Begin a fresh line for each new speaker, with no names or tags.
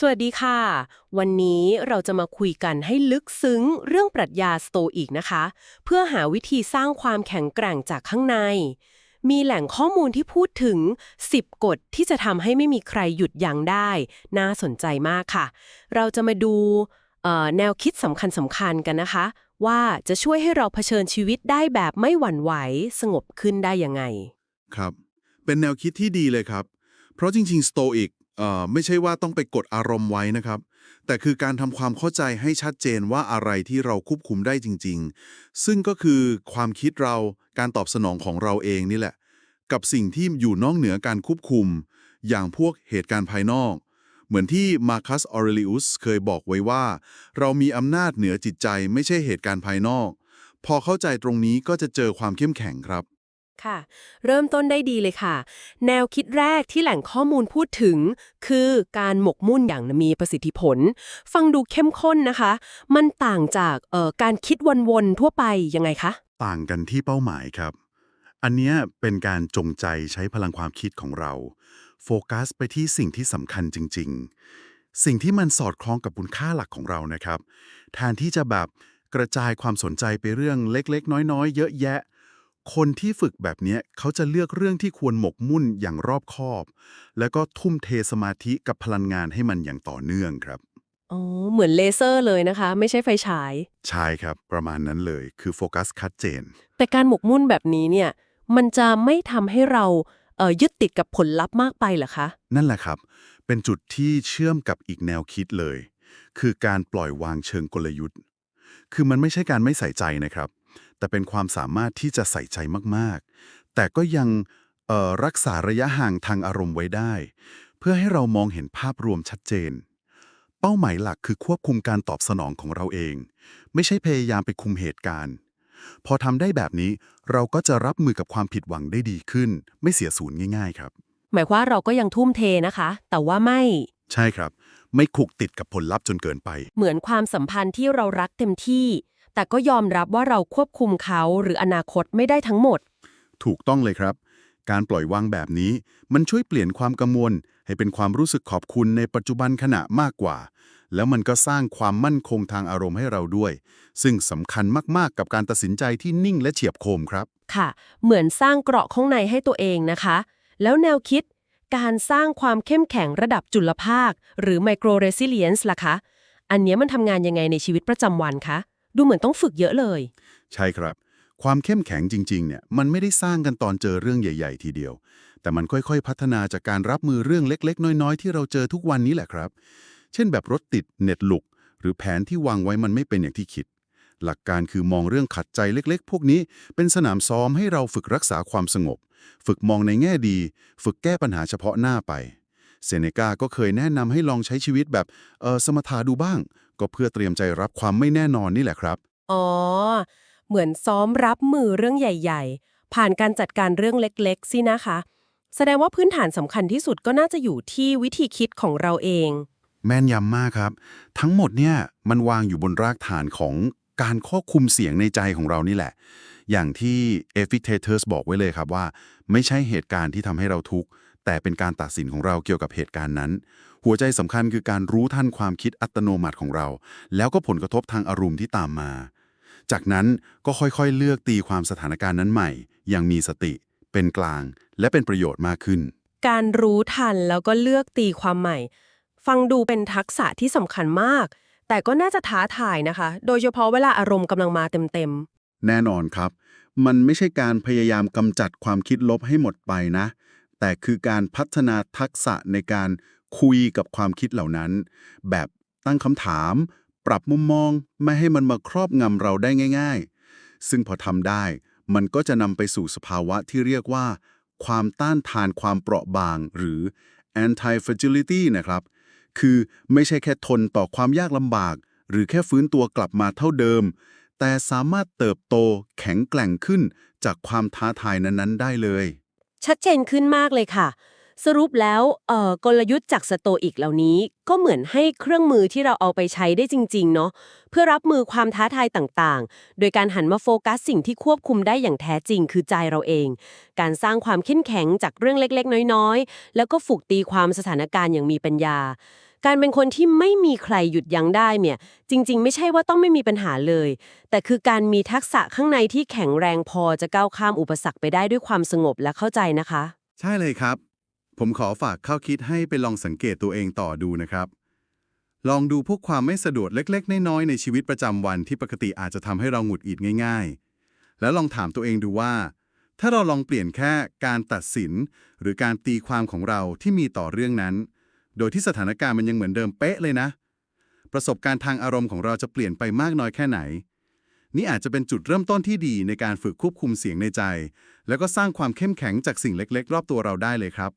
สวัสดีค่ะ วันนี้เราจะมาคุยกันให้ลึกซึ้งเรื่องปรัชญาสโตอีกนะคะ เพื่อหาวิธีสร้างความแข็งแกร่งจากข้างใน มีแหล่งข้อมูลที่พูดถึง 10 กฎที่จะทำให้ไม่มีใครหยุดยั้งได้ น่าสนใจมากค่ะ เราจะมาดูแนวคิดสำคัญสำคัญกันนะคะ ว่าจะช่วยให้เราเผชิญชีวิตได้แบบไม่หวั่นไหวสงบขึ้นได้ยังไง
ครับ เป็นแนวคิดที่ดีเลยครับ เพราะจริงๆสโตอิก เอ่อไม่ใช่ว่าต้องไปกดอารมณ์ไว้นะครับ แต่คือการทำความเข้าใจให้ชัดเจนว่าอะไรที่เราควบคุมได้จริง ๆ ซึ่งก็คือความคิดเราการตอบสนองของเราเองนี่แหละ กับสิ่งที่อยู่นอกเหนือการควบคุม อย่างพวกเหตุการณ์ภายนอก เหมือนที่มาคัสออเรลิอุสเคยบอกไว้ว่า เรามีอำนาจเหนือจิตใจไม่ใช่เหตุการณ์ภายนอก พอเข้าใจตรงนี้ก็จะเจอความเข้มแข็งครับ
ค่ะ เริ่มต้นได้ดีเลยค่ะ แนวคิดแรกที่แหล่งข้อมูลพูดถึง คือการหมกมุ่นอย่างมีประสิทธิผล ฟังดูเข้มข้นนะคะ มันต่างจากเอ่อการคิดวนๆทั่วไปยังไงคะ
ต่างกันที่เป้าหมายครับ อันนี้เป็นการจงใจใช้พลังความคิดของเรา โฟกัสไปที่สิ่งที่สำคัญจริง ๆ สิ่งที่มันสอดคล้องกับคุณค่าหลักของเรานะครับแทนที่จะแบบกระจายความสนใจไปเรื่องเล็กๆ น้อยๆ เยอะแยะ คนที่ฝึกแบบเนี้ยเขาจะเลือกเรื่องที่ควรหมกมุ่นอย่างรอบคอบ แล้วก็ทุ่มเทสมาธิกับพลังงานให้มันอย่างต่อเนื่องครับ
อ๋อเหมือนเลเซอร์เลยนะคะ ไม่ใช่ไฟฉาย
ใช่ครับ ประมาณนั้นเลยคือโฟกัสชัดเจน
แต่การหมกมุ่นแบบนี้เนี่ยมันจะไม่ทำให้เราเอ่อยึดติดกับผลลัพธ์มากไปเหรอคะ
นั่นแหละครับ เป็นจุดที่เชื่อมกับอีกแนวคิดเลย คือการปล่อยวางเชิงกลยุทธ์ คือมันไม่ใช่การไม่ใส่ใจนะครับ แต่เป็นความสามารถที่จะใส่ใจมากๆ แต่ก็ยังเอ่อรักษาระยะห่างทางอารมณ์ไว้ได้ เพื่อให้เรามองเห็นภาพรวมชัดเจน เป้าหมายหลักคือควบคุมการตอบสนองของเราเอง ไม่ใช่พยายามไปคุมเหตุการณ์ พอทำได้แบบนี้เราก็จะรับมือกับความผิดหวังได้ดีขึ้น ไม่เสียศูนย์ง่ายๆครับ
หมายความว่าเราก็ยังทุ่มเทนะคะ แต่ว่าไม่
ใช่ครับ ไม่คุกติดกับผลลัพธ์จนเกินไป
เหมือนความสัมพันธ์ที่เรารักเต็มที่ แต่ก็ยอมรับว่าเราควบคุมเขาหรืออนาคตไม่ได้ทั้งหมด
ถูกต้องเลยครับ การปล่อยวางแบบนี้ มันช่วยเปลี่ยนความกังวล ให้เป็นความรู้สึกขอบคุณในปัจจุบันขณะมากกว่า แล้วมันก็สร้างความมั่นคงทางอารมณ์ให้เราด้วย ซึ่งสำคัญมากๆ กับการตัดสินใจที่นิ่งและเฉียบคมครับ
ค่ะ เหมือนสร้างเกราะข้างในให้ตัวเองนะคะ แล้วแนวคิด การสร้างความเข้มแข็งระดับจุลภาค หรือ micro resilience ล่ะคะ อันเนี้ยมันทำงานยังไงในชีวิตประจำวันคะ ดูเหมือนต้องฝึกเยอะเลย
ใช่ครับ ความเข้มแข็งจริง ๆ เนี่ย มันไม่ได้สร้างกันตอนเจอเรื่องใหญ่ ๆ ทีเดียว แต่มันค่อยๆ พัฒนาจากการรับมือเรื่องเล็ก ๆ น้อย ๆ ที่เราเจอทุกวันนี้แหละครับ เช่นแบบรถติดเน็ตหลุก หรือแผนที่วางไว้มันไม่เป็นอย่างที่คิด หลักการคือมองเรื่องขัดใจเล็ก ๆ พวกนี้ เป็นสนามซ้อมให้เราฝึกรักษาความสงบ ฝึกมองในแง่ดี ฝึกแก้ปัญหาเฉพาะหน้าไปเซเนกาก็เคยแนะนำให้ลองใช้ชีวิตแบบเออสมถะดูบ้าง ก็เพื่อเตรียมใจรับความไม่แน่นอนนี่แหละครับ
อ๋อ เหมือนซ้อมรับมือเรื่องใหญ่ ๆ ผ่านการจัดการเรื่องเล็กๆ สินะคะ แสดงว่าพื้นฐานสำคัญที่สุดก็น่าจะอยู่ที่วิธีคิดของเราเอง
แม่นยำมากครับ ทั้งหมดเนี่ยมันวางอยู่บนรากฐานของการควบคุมเสียงในใจของเรานี่แหละ อย่างที่ Epictetus บอกไว้เลยครับว่า ไม่ใช่เหตุการณ์ที่ทำให้เราทุกข์ แต่เป็นการตัดสินของเราเกี่ยวกับเหตุการณ์นั้น หัวใจสำคัญคือการรู้ทันความคิดอัตโนมัติของเรา แล้วก็ผลกระทบทางอารมณ์ที่ตามมา จากนั้นก็ค่อยๆ เลือกตีความสถานการณ์นั้นใหม่ อย่างมีสติ เป็นกลาง และเป็นประโยชน์มากขึ้น
การรู้ทันแล้วก็เลือกตีความใหม่ ฟังดูเป็นทักษะที่สำคัญมาก แต่ก็น่าจะท้าทายนะคะ โดยเฉพาะเวลาอารมณ์กำลังมาเต็ม
แน่นอนครับ มันไม่ใช่การพยายามกำจัดความคิดลบให้หมดไปนะ แต่คือการพัฒนาทักษะในการคุยกับความคิดเหล่านั้น แบบตั้งคำถาม ปรับมุมมองไม่ให้มันมาครอบงำเราได้ง่าย ๆ ซึ่งพอทำได้ มันก็จะนำไปสู่สภาวะที่เรียกว่า ความต้านทานความเปราะบาง หรือ anti fragility นะครับ คือไม่ใช่แค่ทนต่อความยากลำบาก หรือแค่ฟื้นตัวกลับมาเท่าเดิม แต่สามารถเติบโตแข็งแกร่งขึ้นจากความท้าทายนั้นๆ ได้เลย
ชัดเจนขึ้นมากเลยค่ะ สรุปแล้วเอ่อกลยุทธ์จากสโตอิกเหล่านี้ก็เหมือนให้เครื่องมือที่เราเอาไปใช้ได้จริง ๆ เนาะเพื่อรับมือความท้าทายต่างๆ โดยการหันมาโฟกัสสิ่งที่ควบคุมได้อย่างแท้จริงคือใจเราเอง การสร้างความเข้มแข็งจากเรื่องเล็กๆ น้อยๆ แล้วก็ฝึกตีความสถานการณ์อย่างมีปัญญา การเป็นคนที่ไม่มีใครหยุดยั้งได้เนี่ย จริง ๆ ไม่ใช่ว่าต้องไม่มีปัญหาเลย แต่คือการมีทักษะข้างในที่แข็งแรงพอจะก้าวข้ามอุปสรรคไปได้ด้วยความสงบและเข้าใจนะคะ
ใช่เลยครับ ผมขอฝากข้อคิดให้ไปลองสังเกตตัวเองต่อดูนะครับ ลองดูพวกความไม่สะดวกเล็ก ๆ น้อยๆในชีวิตประจำวันที่ปกติอาจจะทำให้เราหงุดหงิดง่าย ๆ แล้วลองถามตัวเองดูว่าถ้าเราลองเปลี่ยนแค่การตัดสิน หรือการตีความของเราที่มีต่อเรื่องนั้น โดยที่สถานการณ์มันยังเหมือนเดิมเป๊ะเลยนะ ประสบการณ์ทางอารมณ์ของเราจะเปลี่ยนไปมากน้อยแค่ไหน นี่อาจจะเป็นจุดเริ่มต้นที่ดีในการฝึกควบคุมเสียงในใจ แล้วก็สร้างความเข้มแข็งจากสิ่งเล็ก ๆ รอบตัวเราได้เลยครับ